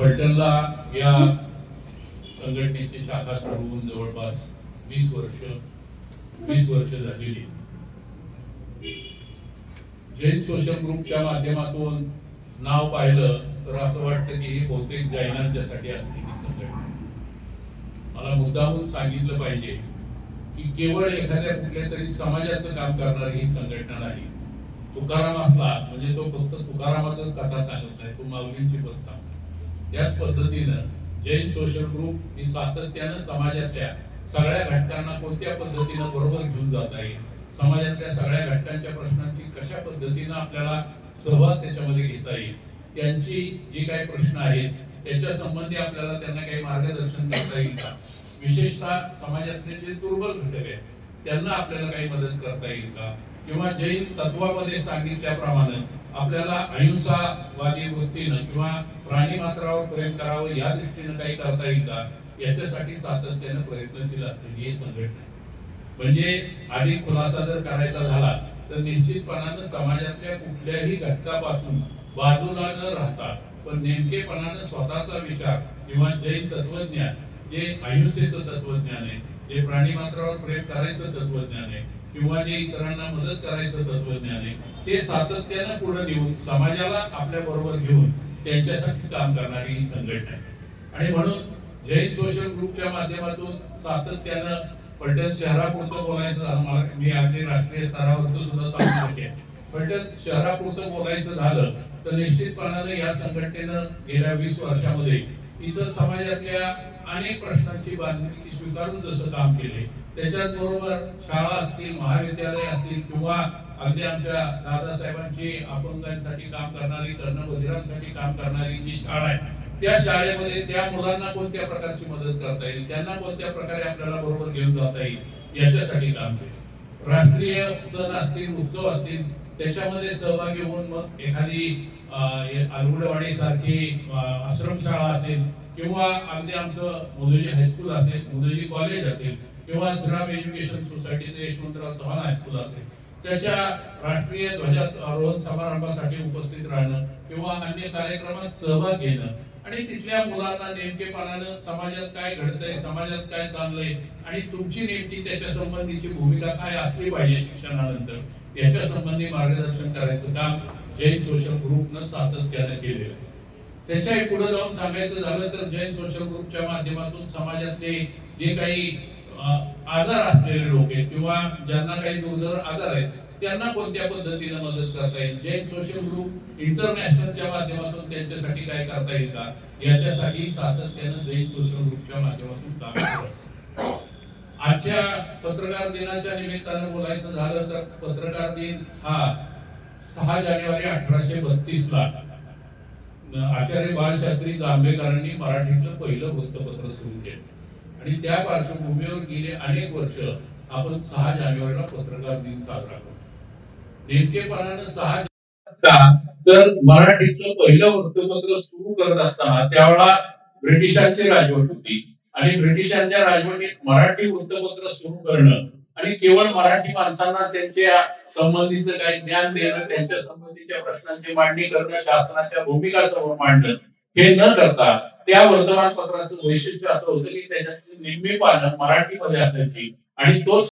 फलटणला या संघटनेची शाखा सुरू होऊन जवळपास वीस वर्ष वीस वर्ष झालेली. जैन सोशल ग्रुपच्या माध्यमातून नाव पाहिलं तर असं वाटतं की ही बहुतेक जैनांच्यासाठी असलेली संघटना मला मुद्दामून सांगितलं पाहिजे की केवळ एखाद्या कुठल्या तरी समाजाचं काम करणारी ही संघटना नाही. तुकाराम असला म्हणजे तो फक्त तुकारामाचाच कथा सांगत नाही तो माऊलींची पण सांगतो त्याच पद्धतीनं जैन सोशल ग्रुप ही सातत्यानं समाजातल्या सगळ्या घटकांना कोणत्या पद्धतीनं बरोबर घेऊन जाता येईल समाजातल्या सगळ्या घटकांच्या प्रश्नांची कशा पद्धतीनं आपल्याला सहभाग त्याच्यामध्ये घेता येईल? त्यांची जी काही प्रश्न आहेत त्याच्या संबंधी आपल्याला त्यांना काही मार्गदर्शन करता येईल का? विशेषतः समाजातले जे दुर्बल घटक आहेत त्यांना आपल्याला काही मदत करता येईल का? किंवा जैन तत्वामध्ये सांगितल्याप्रमाणे आपल्याला अहिंसावादी वृत्तीनं किंवा प्राणी मात्रावर प्रेम करावं या दृष्टीनं काही करता येईल का? याच्यासाठी सातत्यानं प्रयत्नशील असलेली ही संघटना म्हणजे अधिक खुलासा जर करायचा झाला तर निश्चितपणानं समाजातल्या कुठल्याही घटकापासून बाजूला न राहता पण नेमकेपणानं स्वतःचा विचार किंवा जैन तत्वज्ञान जे आयुष्याचं तत्वज्ञान आहे. जे प्राणी मात्रावर प्रेम करायचं तत्वज्ञान आहे. किंवा जे इतरांना मदत करायचं तत्वज्ञान आहे. ते सातत्यानं पुढे नेऊन समाजाला आपल्या बरोबर घेऊन त्यांच्यासाठी काम करणारी ही संघटना आहे. आणि म्हणून जैन सोशल ग्रुपच्या माध्यमातून सातत्यानं फलटण शहरापुरतं बोलायचं झालं. मला मी अगदी राष्ट्रीय स्तरावरचं सुद्धा सांगू शकेन. फलटण शहरापुरतं बोलायचं झालं तर निश्चितपणानं या संघटनेनं गेल्या वीस वर्षामध्ये इथं समाजातल्या अनेक प्रश्नांची बांधिलकी स्वीकारून जसं काम केले त्याच्याच बरोबर शाळा असतील महाविद्यालय असतील किंवा अगदी आमच्या दादासाहेबांची अपंगांसाठी काम करणारी कर्णबधिरांसाठी काम करणारी जी शाळा आहे त्या शाळेमध्ये त्या मुलांना कोणत्या प्रकारची मदत करता येईल? त्यांना कोणत्या प्रकारे आपल्याला बरोबर घेऊन जाता येईल? याच्यासाठी काम केलं राष्ट्रीय सण असतील उत्सव असतील त्याच्यामध्ये सहभागी होऊन मग एखादी अलगुडवाडी सारखी आश्रमशाळा असेल किंवा अगदी आमचं मुदोजी हायस्कूल असेल मुदोजी कॉलेज असेल किंवा श्रीराम एज्युकेशन सोसायटीचं यशवंतराव चव्हाण हायस्कूल असेल त्याच्या राष्ट्रीय ध्वजारोहण समारंभासाठी उपस्थित राहणं किंवा अन्य कार्यक्रमात सहभाग घेणं. आणि तिथल्या मुलांना नेमकेपणानं समाजात काय घडतंय समाजात काय चाललंय आणि तुमची नेमकी त्याच्या संबंधीची भूमिका काय असली पाहिजे शिक्षणानंतर याच्या संबंधी मार्गदर्शन करायचं काम जैन सोशल ग्रुपनं सातत्यानं केलेलं आहे. त्याच्याही पुढे जाऊन सांगायचं झालं तर जैन सोशल ग्रुपच्या माध्यमातून समाजातले जे काही आजार असलेले लोक आहेत किंवा ज्यांना काही दुर्धर आजार आहेत त्यांना कोणत्या पद्धतीने मदत करता येईल? जैन सोशल ग्रुप इंटरनॅशनलच्या माध्यमातून त्यांच्यासाठी काय करता येईल का? याच्यासाठी सातत्यानं जैन सोशल ग्रुपच्या माध्यमातून काम करत आजच्या पत्रकार दिनाच्या निमित्तानं बोलायचं झालं तर पत्रकार दिन हा सहा जानेवारी अठराशे बत्तीस ला आचार्य बाळशास्त्री जांभेकरांनी मराठीतलं पहिलं वृत्तपत्र सुरू केलं. आणि त्या पार्श्वभूमीवर गेले अनेक वर्ष आपण सहा जानेवारीला पत्रकार दिन साजरा करतो. नेमकेपणानं सहा तर मराठीतलं पहिलं वृत्तपत्र सुरू करत असताना त्यावेळा ब्रिटिशांची राजवट होती. आणि ब्रिटिशांच्या राजवटीत मराठी वृत्तपत्र सुरू करणं आणि केवळ मराठी माणसांना त्यांच्या संबंधीचं काही ज्ञान देणं त्यांच्या संबंधीच्या प्रश्नांची मांडणी करणं शासनाच्या भूमिका समोर मांडणं हे न करता त्या वर्तमानपत्राचं वैशिष्ट्य असं होतं की त्याच्यातली निम्मी पानं मराठीमध्ये असायची आणि तोच